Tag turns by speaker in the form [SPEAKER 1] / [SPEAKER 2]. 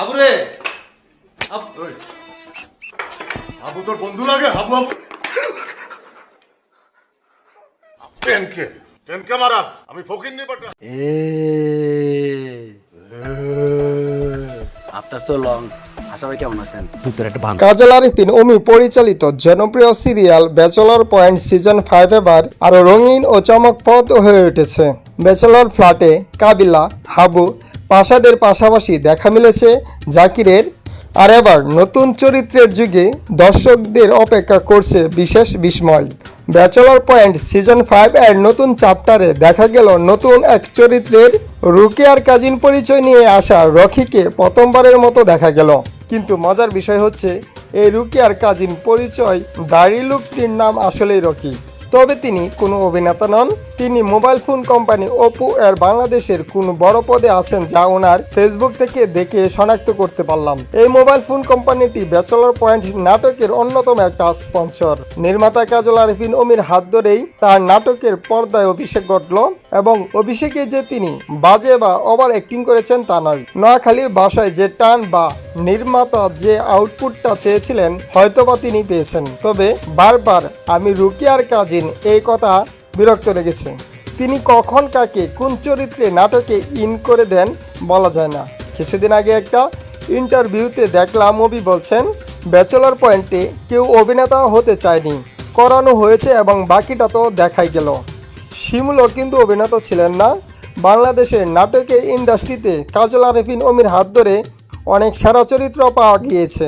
[SPEAKER 1] হাবু রে হাবু
[SPEAKER 2] তোর বন্ধু লাগে আবু আবু ট্রেনকে ট্রেনকে মারাস আমি ফকির নি বাটা।
[SPEAKER 3] After so long. আশা কেমন আছেন? তুই একটা বান্ধব।
[SPEAKER 4] কাজল আরিফিন অমি পরিচালিত জনপ্রিয় serial Bachelor Point season five এবার আরও রঙিন ও চমকপ্রদ হয়ে উঠেছে। ব্যাচেলর ফ্ল্যাটে কাবিলা হাবু পাশাদের পাশাপাশি দেখা মিলেছে জাকিরের। আর এবার নতুন চরিত্রের যুগে দর্শকদের অপেক্ষা করছে বিশেষ বিস্ময়। ব্যাচেলর পয়েন্ট সিজন ফাইভ এর নতুন চ্যাপ্টারে দেখা গেল নতুন এক চরিত্রের। রুকিয়ার কাজিন পরিচয় নিয়ে আসা রকিকে প্রথমবারের মতো দেখা গেল। কিন্তু মজার বিষয় হচ্ছে, এই রুকিয়ার কাজিন পরিচয়, দাড়ি লোকটির নাম আসলেই রকি। তবে তিনি কোনো অভিনেতা নন। তিনি মোবাইল ফোন কোম্পানি ওপো এর বাংলাদেশের কোন বড় পদে আছেন যা ওনার ফেসবুক থেকে দেখে শনাক্ত করতে পারলাম। এই মোবাইল ফোন কোম্পানিটি ব্যাচেলর পয়েন্ট নাটকের অন্যতম একটা স্পন্সর। নির্মাতা কাজল আরিফিন অমির হাত ধরেই তার নাটকের পর্দায় অভিষেক ঘটল এবং অভিষেকে যে তিনি বাজে বা ওভার অ্যাক্টিং করেছেন তা নয়। নোয়াখালীর বাসায় যে টান বা নির্মাতা যে আউটপুটটা চেয়েছিলেন, হয়তোবা তিনি পেয়েছেন। তবে বারবার আমি রুকিয়ার কাজিন এই কথা বিরক্ত লেগেছে। তিনি কখন কাকে কোন চরিত্রে নাটকে ইন করে দেন বলা যায় না। কিছুদিন আগে একটা ইন্টারভিউতে দেখলাম মুভি বলছেন, ব্যাচেলর পয়েন্টে কেউ অভিনেতা হতে চায়নি। করানো হয়েছে এবং বাকিটা তো দেখাই গেল। শিমুলও কিন্তু অভিনেতা ছিলেন না। বাংলাদেশের নাটকের ইন্ডাস্ট্রিতে কাজল আরেফিন, অমির হাত ধরে অনেক সেরা চরিত্র পাওয়া গিয়েছে।